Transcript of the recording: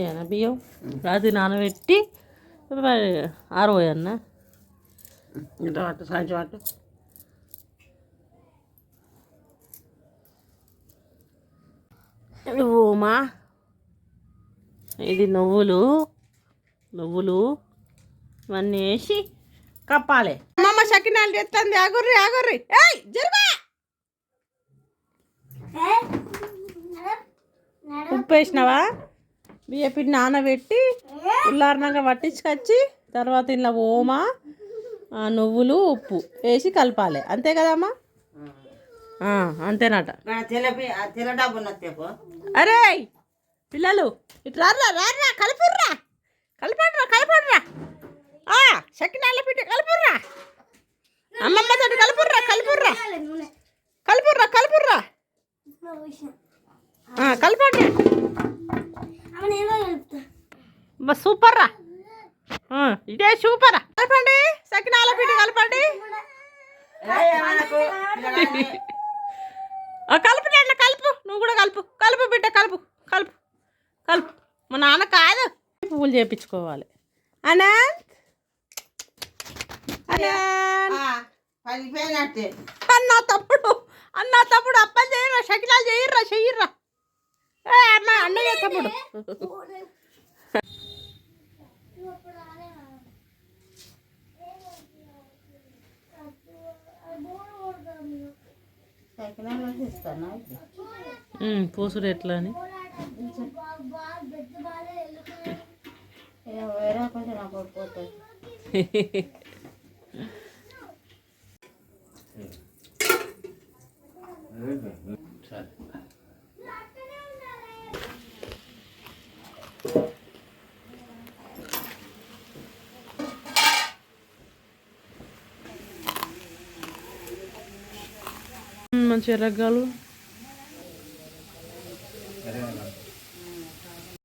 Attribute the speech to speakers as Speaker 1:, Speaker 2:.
Speaker 1: ఏనా బియ్యం? రాత్రి నానబెట్టి ఆరబోయన్న
Speaker 2: ఇంత పట్టు సంచి పట్టు
Speaker 1: ఓమా ఇది నువ్వులు నువ్వులు ఇవన్నీ వేసి కప్పాలి. అమ్మమ్మ సకినాలు చేస్తుంది ఆగుర్రి ఆగుర్రి. ఏయ్ జరుగా. ఉప్పు వేసినావా? బియ్య పిండి నానబెట్టి ఉల్లారణంగా పట్టించుకొచ్చి తర్వాత ఇలా ఓమా నువ్వులు ఉప్పు వేసి కలపాలి. అంతే కదమ్మా? అంతేనట. అరే పిల్లలు ఇటు రారా రారా కలుపుర్రా. కలపండిరా కలపండిరా. ఆ సకినాల పిట్ట కలుపుర్రా. అమ్మమ్మ తోటి కలుపుర్రా కలుపుర్రా. కలుపుర్రా కలుపుర్రా. కలపండి. బా సూపర్ రా. ఇదే సూపర్ కలపండి సకినాల పిట్ట కలపండి. కలుపు నాన్న కలుపు. నువ్వు కూడా కలుపు. కలుపు బిడ్డ కలుపు. కలుపు. కలుపు. మా నాన్న కాదు. పువ్వులు చేపించుకోవాలి. అనంత్. అన్న తప్పుడు అన్న తప్పుడు అప్పని చేయరా షకిలాలు చేయర్రా చెయ్యర్రా అన్నయ్య తప్పుడు పూసుడు ఎట్లా అని?
Speaker 2: వేరే
Speaker 1: మంచి ఎర్రగాలు